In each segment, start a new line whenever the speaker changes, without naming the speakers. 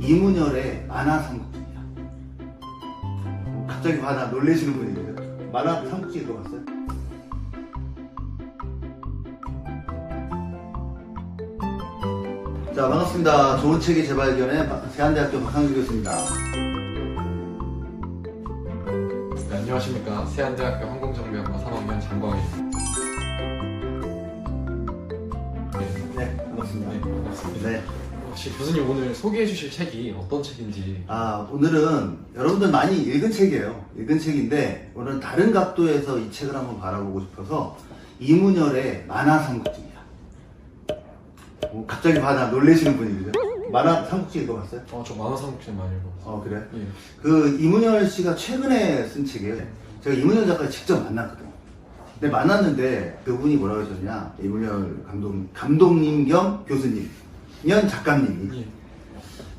이문열의 만화 삼국지입니다. 갑자기 하나 놀래시는 분이 계세요. 만화 삼국지 읽어봤어요? 자 반갑습니다. 좋은 책의 재발견의 박- 세한대학교 박상규 교수입니다.
네, 안녕하십니까 세안대학교 항공정비학과 3학년 장광입니다. 네,
네 반갑습니다.
네, 반갑습니다.
네.
혹시 교수님 오늘 소개해 주실 책이 어떤 책인지
아, 오늘은 여러분들 많이 읽은 책이에요. 읽은 책인데, 오늘은 다른 각도에서 이 책을 한번 바라보고 싶어서, 이문열의 만화 삼국지입니다. 어, 갑자기 하나 놀래시는 분이 계세요. 만화 삼국지 읽어봤어요?
어, 저 만화 삼국지 많이 읽어봤어요.
어, 그래?
예.
그, 이문열 씨가 최근에 쓴 책이에요. 제가 이문열 작가를 직접 만났거든요. 근데 만났는데, 그분이 뭐라고 하셨냐. 이문열 감독, 감독님 겸 교수님, 연 작가님이.
예.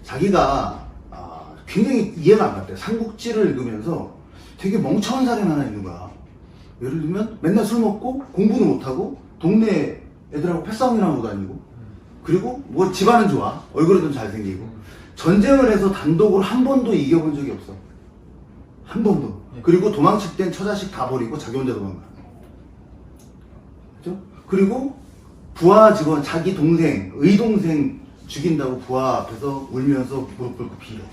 자기가 아, 굉장히 이해가 안 갔대요. 삼국지를 읽으면서 되게 멍청한 사람이 하나 있는 거야. 예를 들면 맨날 술 먹고 공부도 못하고 동네 애들하고 패싸움이나 하고 다니고 그리고 뭐 집안은 좋아 얼굴은 좀 잘생기고 전쟁을 해서 단독으로 한 번도 이겨본 적이 없어. 한 번도.
예.
그리고 도망칠 땐 처자식 다 버리고 자기 혼자 도망가. 그죠? 그리고 부하 직원, 자기 동생, 의동생 죽인다고 부하 앞에서 울면서 무릎 꿇고 빌어.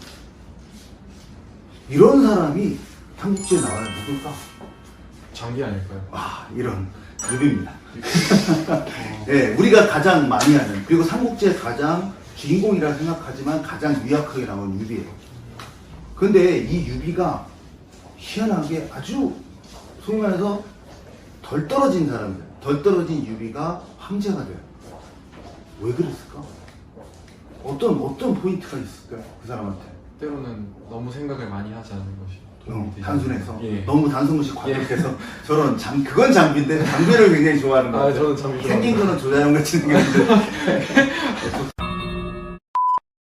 이런 사람이 삼국지에 나와요. 누굴까?
장기 아닐까요?
와, 이런 유비입니다. 네, 우리가 가장 많이 하는, 그리고 삼국지의 가장 주인공이라 생각하지만 가장 유약하게 나온 유비예요. 근데 이 유비가 희한하게 아주 소위 말해서 덜 떨어진 사람들, 덜 떨어진 유비가 황제가 돼요. 왜 그랬을까? 어떤, 어떤 포인트가 있을까요? 그 사람한테.
때로는 너무 생각을 많이 하지 않는 것이 도움이
어, 단순해서.
예.
너무 단순무식 과격해서 저런 장 그건 장비인데 장비를 굉장히 좋아하는 거
아,
같아요.
저는 장비
생긴
좋아합니다.
거는 조자룡 같이 생겼는데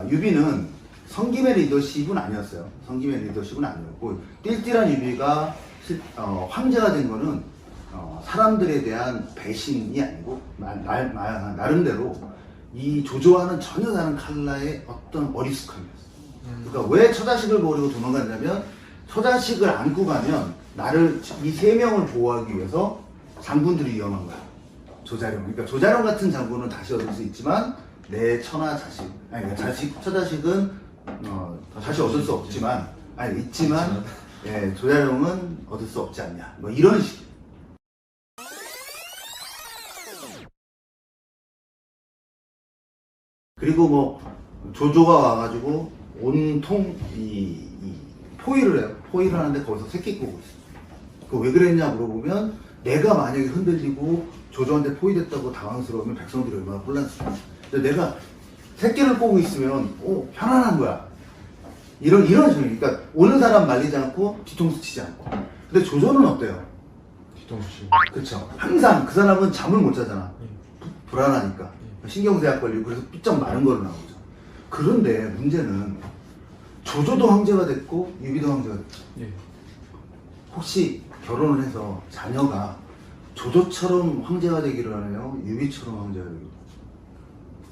유비는 성김의 리더십은 아니었어요. 성김의 리더십은 아니었고 띨띨한 유비가 실- 어, 황제가 된 거는 어, 사람들에 대한 배신이 아니고 나, 나, 나, 나름대로 이 조조와는 전혀 다른 칼라의 어떤 어리숙함이었어요.
음,
그러니까 왜 처자식을 버리고 도망갔냐면 처자식을 안고 가면 나를 이 세 명을 보호하기 위해서 장군들이 위험한 거야. 조자룡. 그러니까 조자룡 같은 장군은 다시 얻을 수 있지만 내 처나 자식, 아니 그러니까 자식 처자식은 어, 다시 얻을 수 없지만 아니 있지만 예, 조자룡은 얻을 수 없지 않냐. 뭐 이런 식. 그리고 뭐 조조가 와가지고 온통 이, 이 포위를 해요. 포위를 하는데 거기서 새끼 꼬고 있어. 그왜 그랬냐 물어보면 내가 만약에 흔들리고 조조한테 포위됐다고 당황스러우면 백성들이 얼마나 혼란스러워. 근데 내가 새끼를 꼬고 있으면 오 편안한 거야. 이런 이런 식으로 그러니까 오는 사람 말리지 않고 뒤통수 치지 않고. 근데 조조는 어때요?
뒤통수 치고
그렇죠. 항상 그 사람은 잠을 못 자잖아.
예.
불안하니까 신경쇠약 걸리고 그래서 삐쩍 마른 거로 나오죠. 그런데 문제는 조조도 황제가 됐고 유비도 황제가 됐죠.
예.
혹시 결혼을 해서 자녀가 조조처럼 황제가 되기를 하나요? 유비처럼 황제가 되기를?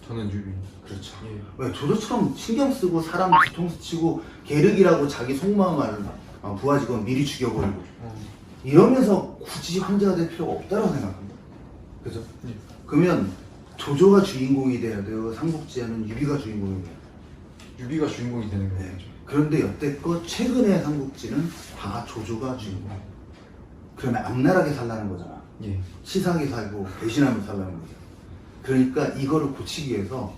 저는 유비
그렇죠.
예.
왜 조조처럼 신경 쓰고 사람 뒤통수 치고 계륵이라고 자기 속마음을 어, 부하 직원 미리 죽여버리고
어,
이러면서 굳이 황제가 될 필요가 없다고 생각합니다. 그죠?
예.
그러면 조조가 주인공이 돼야 돼요. 삼국지에는 유비가 주인공이 돼요.
유비가 주인공이 되는 거죠
네. 그런데 여태껏 최근의 삼국지는 다 조조가 주인공. 그러면 악랄하게 살라는 거잖아.
예.
치사하게 살고 배신하며 살라는 거죠. 그러니까 이거를 고치기 위해서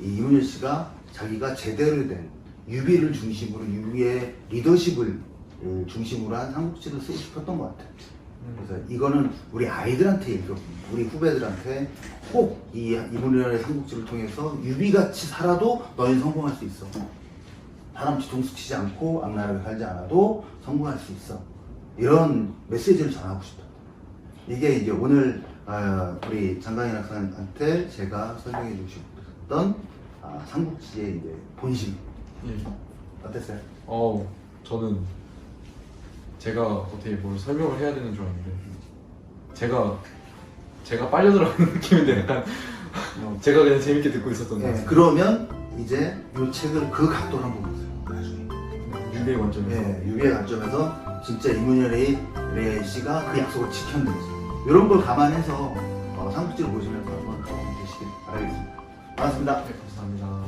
이 이문열 씨가 자기가 제대로 된 유비를 중심으로 유비의 리더십을 음, 중심으로 한 삼국지를 쓰고 싶었던 것 같아요.
음,
그래서 이거는 우리 아이들한테 읽어, 우리 후배들한테 꼭 이 이문열의 삼국지를 통해서 유비같이 살아도 너희는 성공할 수 있어. 사람 뒤통수 치지 않고 악랄하게 살지 않아도 성공할 수 있어. 이런 메시지를 전하고 싶다. 이게 이제 오늘 아, 우리 장강인 학생한테 제가 설명해 주셨던 아, 삼국지의 이제 본심
예.
어땠어요?
어우 저는 제가 어떻게 뭘 설명을 해야 되는 줄 알았는데 제가 제가 빨려 들어가는 느낌인데 약간 제가 그냥 재밌게 듣고 있었던 것
네,
같아요
그러면 이제 이 책을 그 각도로 한번 보세요. 나중에.
유비의 관점에서
예, 유비의 관점에서 진짜 이문열의 레 씨가 그 약속을 지켰는지 이런 걸 감안해서 어, 삼국지를 보시면서 한번 도움 되시길 바라겠습니다. 반갑습니다.
네, 감사합니다.